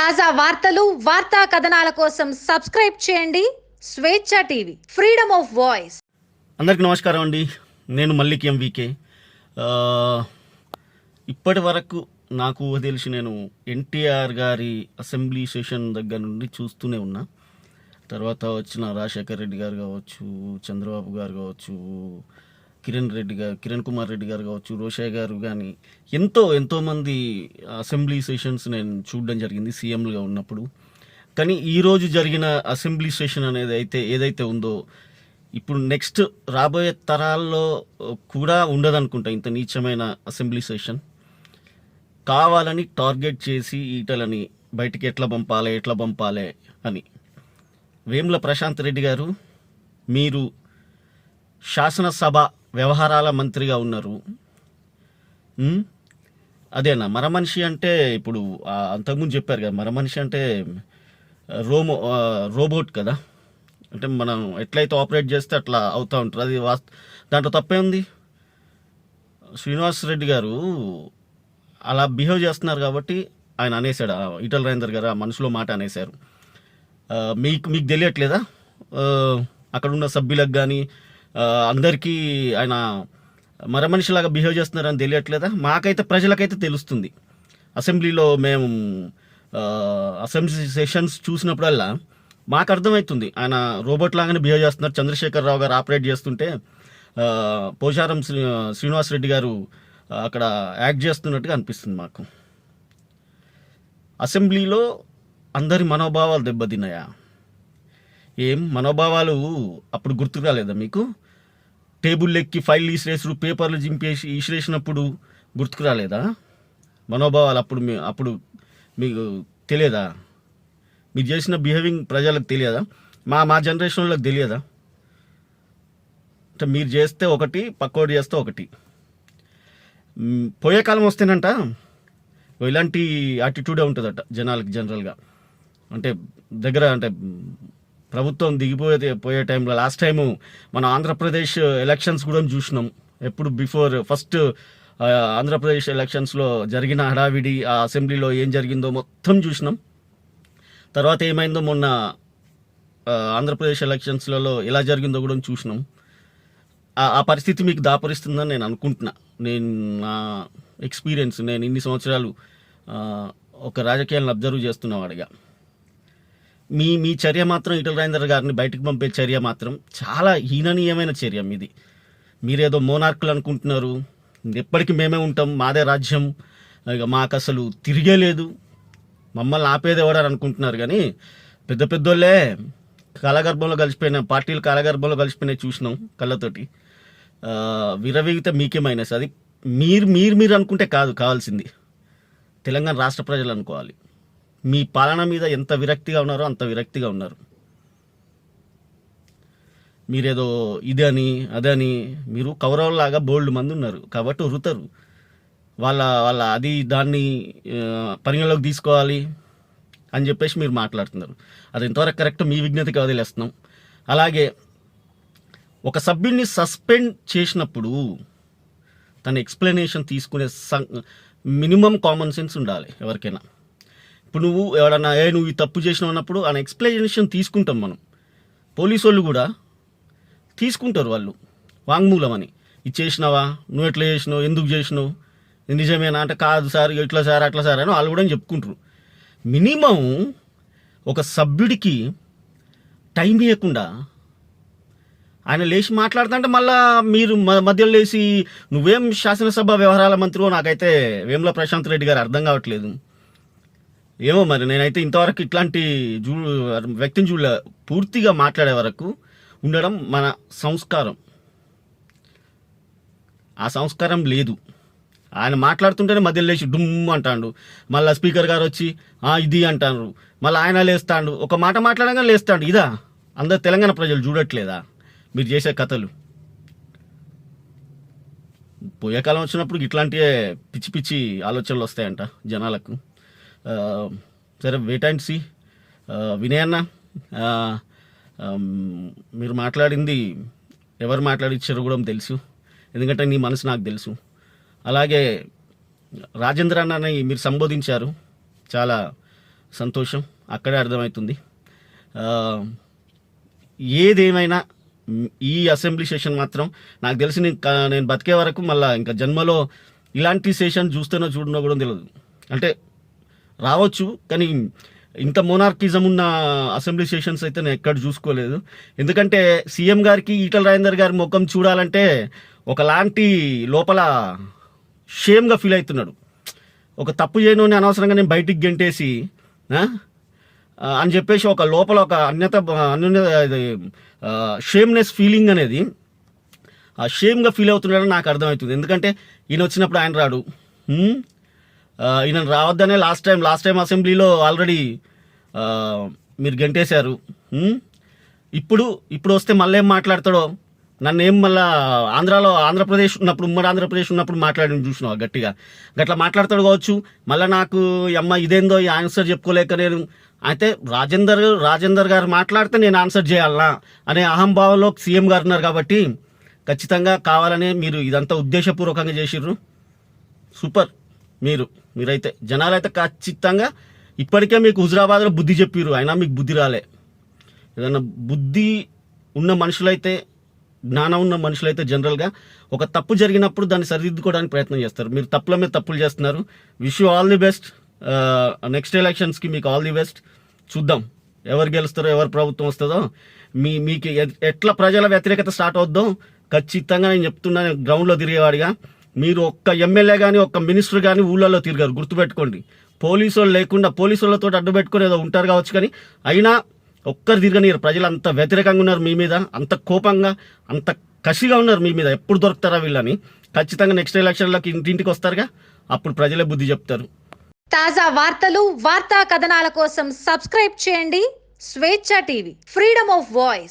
తాజా వార్తలు వార్తా కథనాల కోసం సబ్స్క్రైబ్ చేయండి. స్వేచ్ఛ టీవీ ఫ్రీడమ్ ఆఫ్ వాయిస్. అందరికీ నమస్కారం అండి. నేను మల్లిక్ ఎంవికే. ఇప్పటి వరకు నాకు తెలిసి నేను ఎన్టీఆర్ గారి అసెంబ్లీ సెషన్ దగ్గర నుండి చూస్తూనే ఉన్నా. తర్వాత వచ్చిన రాజశేఖర్ రెడ్డి గారు కావచ్చు చంద్రబాబు గారు కావచ్చు కిరణ్ రెడ్డి గారు కిరణ్ కుమార్ రెడ్డి గారు కావచ్చు రోషయ్య గారు కానీ ఎంతో ఎంతోమంది అసెంబ్లీ సెషన్స్ నేను చూడడం జరిగింది సీఎంలుగా ఉన్నప్పుడు. కానీ ఈరోజు జరిగిన అసెంబ్లీ సెషన్ అనేది అయితే ఏదైతే ఉందో ఇప్పుడు నెక్స్ట్ రాబోయే తరాల్లో కూడా ఉండదనుకుంటా ఇంత నీచమైన అసెంబ్లీ సెషన్. కావాలని టార్గెట్ చేసి ఈటలని బయటికి ఎట్లా పంపాలి ఎట్లా పంపాలి అని. వేముల ప్రశాంత్ రెడ్డి గారు మీరు శాసనసభ వ్యవహారాల మంత్రిగా ఉన్నారు. అదేనా మరమనిషి అంటే ఇప్పుడు అంతకుముందు చెప్పారు కదా మరమనిషి అంటే రోమో రోబోట్ కదా. అంటే మనం ఎట్లయితే ఆపరేట్ చేస్తే అట్లా అవుతూ ఉంటుంది. అది వాస్త దాంట్లో తప్పే ఉంది? శ్రీనివాస్ రెడ్డి గారు అలా బిహేవ్ చేస్తున్నారు కాబట్టి ఆయన అనేసాడు ఈటల రాజేందర్ గారు ఆ మనసులో మాట అనేశారు. మీకు మీకు తెలియట్లేదా? అక్కడ ఉన్న సభ్యులకు కానీ అందరికీ ఆయన మరమనిషిలాగా బిహేవ్ చేస్తున్నారని తెలియట్లేదా? మాకైతే ప్రజలకైతే తెలుస్తుంది. అసెంబ్లీలో మేము అసెంబ్లీ సెషన్స్ చూసినప్పుడల్లా మాకు అర్థమవుతుంది. ఆయన రోబోట్ లాగానే బిహేవ్ చేస్తున్నారు. చంద్రశేఖర్ రావు గారు ఆపరేట్ చేస్తుంటే పోచారం శ్రీ శ్రీనివాస్ రెడ్డి గారు అక్కడ యాక్ట్ చేస్తున్నట్టుగా అనిపిస్తుంది మాకు. అసెంబ్లీలో అందరి మనోభావాలు దెబ్బతిన్నాయా? ఏం మనోభావాలు అప్పుడు గుర్తుకు రాలేదా మీకు? టేబుల్ ఎక్కి ఫైల్ ఈసిరేసుడు పేపర్లు చింపేసి ఈసిరేసినప్పుడు గుర్తుకు రాలేదా? మనోభావాలు అప్పుడు మీ అప్పుడు మీకు తెలియదా? మీరు చేసిన బిహేవింగ్ ప్రజలకు తెలియదా? మా మా జనరేషన్ వాళ్ళకి తెలియదా? అంటే మీరు చేస్తే ఒకటి పక్కోడు చేస్తే ఒకటి. పోయే కాలం వస్తేనంట ఇలాంటి యాటిట్యూడే ఉంటుందట జనాలకి జనరల్గా అంటే దగ్గర అంటే ప్రభుత్వం దిగిపోయే పోయే టైంలో లాస్ట్ టైము మన ఆంధ్రప్రదేశ్ ఎలక్షన్స్ కూడా చూసినాం. ఎప్పుడు బిఫోర్ ఫస్ట్ ఆంధ్రప్రదేశ్ ఎలక్షన్స్లో జరిగిన హడావిడి ఆ అసెంబ్లీలో ఏం జరిగిందో మొత్తం చూసినాం. తర్వాత ఏమైందో మొన్న ఆంధ్రప్రదేశ్ ఎలక్షన్స్లలో ఎలా జరిగిందో కూడా చూసినాం. ఆ- పరిస్థితి మీకు దాపరిస్తుందని నేను అనుకుంటున్నా. నేను నా ఎక్స్పీరియన్స్ నేను ఇన్ని సంవత్సరాలు ఒక రాజకీయాలను అబ్జర్వ్ చేస్తున్నవాడిగా. మీ మీ చర్య మాత్రం ఈటల రాజేందర్ గారిని బయటకు పంపే చర్య మాత్రం చాలా హీననీయమైన చర్య మీది మీరేదో మోనార్కులు అనుకుంటున్నారు. ఎప్పటికీ మేమే ఉంటాం మాదే రాజ్యం. ఇక మాకు అసలు తిరిగే లేదు. మమ్మల్ని ఆపేది ఎవడని అనుకుంటున్నారు కానీ పెద్ద పెద్దోళ్ళే కాలగర్భంలో కలిసిపోయిన పార్టీలు కాలగర్భంలో కలిసిపోయినాయి చూసినాం కళ్ళతోటి. ఆ, విరవీగితే మీకే మైనస్. అది మీరు మీరు మీరు అనుకుంటే కాదు కావాల్సింది. తెలంగాణ రాష్ట్ర ప్రజలు అనుకోవాలి. మీ పాలన మీద ఎంత విరక్తిగా ఉన్నారో అంత విరక్తిగా ఉన్నారు. మీరేదో ఇదని అదని మీరు కౌరవులాగా బోల్డ్ మంది ఉన్నారు. కాబట్టి ఉరుతారు. వాళ్ళ వాళ్ళ అది దాన్ని పరిగణలోకి తీసుకోవాలి అని చెప్పేసి మీరు మాట్లాడుతున్నారు. అది ఎంతవరకు కరెక్ట్ మీ విజ్ఞతకి వదిలేస్తున్నాం. అలాగే ఒక సభ్యుడిని సస్పెండ్ చేసినప్పుడు తన ఎక్స్ప్లెనేషన్ తీసుకునే మినిమం కామన్ సెన్స్ ఉండాలి ఎవరికైనా. ఇప్పుడు నువ్వు ఎవడన్నా ఏ నువ్వు ఈ తప్పు చేసినావు అన్నప్పుడు ఆయన ఎక్స్ప్లెనేషన్ తీసుకుంటాం మనం. పోలీసు వాళ్ళు కూడా తీసుకుంటారు వాళ్ళు వాంగ్మూలం అని. ఇది చేసినావా? నువ్వు ఎట్లా చేసినావు? ఎందుకు చేసినావు? నిజమేనా? అంటే కాదు సార్ ఇట్లా సార్ అట్లా సార్ అని వాళ్ళు కూడా చెప్పుకుంటారు. మినిమం ఒక సభ్యుడికి టైం ఇవ్వకుండా ఆయన లేచి మాట్లాడుతుంటే మళ్ళా మీరు మ- మధ్యలో లేచి నువ్వేం శాసనసభ వ్యవహారాల మంత్రి నాకైతే వేముల ప్రశాంత్ రెడ్డి గారు అర్థం కావట్లేదు. ఏమో మరి నేనైతే ఇంతవరకు ఇట్లాంటి చూ వ్యక్తిని చూడలే. పూర్తిగా మాట్లాడే వరకు ఉండడం మన సంస్కారం. ఆ సంస్కారం లేదు. ఆయన మాట్లాడుతుంటేనే మధ్యలో లేచి డుమ్ అంటాడు. మళ్ళీ స్పీకర్ గారు వచ్చి ఇది అంటారు మళ్ళీ ఆయన లేస్తాడు. ఒక మాట మాట్లాడగా లేస్తాడు. ఇదా? అందరు తెలంగాణ ప్రజలు చూడట్లేదా? మీరు చేసే కథలు. పోయే కాలం వచ్చినప్పుడు ఇట్లాంటి పిచ్చి పిచ్చి ఆలోచనలు వస్తాయంట జనాలకు. సరే వెయిట్ అండ్ సి వినయ్ అన్న మీరు మాట్లాడింది ఎవరు మాట్లాడిచ్చారో కూడా తెలుసు. ఎందుకంటే నీ మనసు నాకు తెలుసు. అలాగే రాజేంద్ర అన్నని మీరు సంబోధించారు. చాలా సంతోషం. అక్కడే అర్థమవుతుంది. ఏదేమైనా ఈ అసెంబ్లీ సెషన్ మాత్రం నాకు తెలిసి నేను నేను బతికే వరకు మళ్ళీ ఇంకా జన్మలో ఇలాంటి సెషన్ చూస్తేనో చూడనో కూడా తెలియదు. అంటే రావచ్చు కానీ ఇంత మోనార్కిజం ఉన్న అసెంబ్లీ సెషన్స్ అయితే నేను ఎక్కడ చూసుకోలేదు. ఎందుకంటే సీఎం గారికి ఈటల రాజేందర్ గారి ముఖం చూడాలంటే ఒకలాంటి లోపల షేమ్గా ఫీల్ అవుతున్నాడు. ఒక తప్పు చేయను అనవసరంగా నేను బయటికి గెంటేసి అని చెప్పేసి ఒక లోపల ఒక అన్యత అన్య షేమ్నెస్ ఫీలింగ్ అనేది ఆ షేమ్గా ఫీల్ అవుతున్నాడని నాకు అర్థమవుతుంది. ఎందుకంటే ఈయన వచ్చినప్పుడు ఆయన రాడు. ఈయన రావద్దనే లాస్ట్ టైం లాస్ట్ టైం అసెంబ్లీలో ఆల్రెడీ మీరు గెంటేశారు. ఇప్పుడు ఇప్పుడు వస్తే మళ్ళీ ఏం మాట్లాడతాడో? నన్ను ఏం మళ్ళా ఆంధ్రాలో ఆంధ్రప్రదేశ్ ఉన్నప్పుడు ఉమ్మడి ఆంధ్రప్రదేశ్ ఉన్నప్పుడు మాట్లాడి చూసినావు గట్టిగా? గట్లా మాట్లాడతాడు కావచ్చు. మళ్ళీ నాకు అమ్మ ఇదేందో ఈ ఆన్సర్ చెప్పుకోలేక నేను అయితే రాజేందర్ రాజేందర్ గారు మాట్లాడితే నేను ఆన్సర్ చేయాలనా అనే అహంభావంలో సీఎం గారు ఉన్నారు కాబట్టి ఖచ్చితంగా కావాలని మీరు ఇదంతా ఉద్దేశపూర్వకంగా చేసిర్రు. సూపర్. మీరు మీరైతే జనాలైతే ఖచ్చితంగా ఇప్పటికే మీకు హుజరాబాద్లో బుద్ధి చెప్పిర్రు అయినా మీకు బుద్ధి రాలే. ఏదన్నా బుద్ధి ఉన్న మనుషులైతే జ్ఞానం ఉన్న మనుషులైతే జనరల్గా ఒక తప్పు జరిగినప్పుడు దాన్ని సరిదిద్దుకోవడానికి ప్రయత్నం చేస్తారు. మీరు తప్పుల మీద తప్పులు చేస్తున్నారు. Wish you all the best next ఎలక్షన్స్కి మీకు ఆల్ ది బెస్ట్ చూద్దాం. ఎవరు గెలుస్తారో ఎవరు ప్రభుత్వం వస్తుందో. మీ మీకు ఎట్లా ప్రజల వ్యతిరేకత స్టార్ట్ అవుద్దాం ఖచ్చితంగా నేను చెప్తున్నాను. గ్రౌండ్లో తిరిగేవాడిగా. మీరు ఒక్క ఎమ్మెల్యే కానీ ఒక్క మినిస్టర్ కానీ ఊళ్ళల్లో తిరిగారు. గుర్తుపెట్టుకోండి. పోలీసు వాళ్ళు లేకుండా పోలీసు వాళ్ళతో అడ్డు పెట్టుకొని ఏదో ఉంటారు కావచ్చు కానీ అయినా ఒక్కరు తిరగనియరు. ప్రజలు అంత వ్యతిరేకంగా ఉన్నారు మీ మీద అంత కోపంగా అంత కసిగా ఉన్నారు మీ మీద. ఎప్పుడు దొరుకుతారా వీళ్ళని? ఖచ్చితంగా నెక్స్ట్ ఎలక్షన్లోకి ఇంటింటికి వస్తారుగా? అప్పుడు ప్రజలే బుద్ధి చెప్తారు. తాజా వార్తలు వార్తా కథనాల కోసం సబ్స్క్రైబ్ చేయండి. స్వేచ్ఛ టీవీ ఫ్రీడమ్ ఆఫ్ వాయిస్.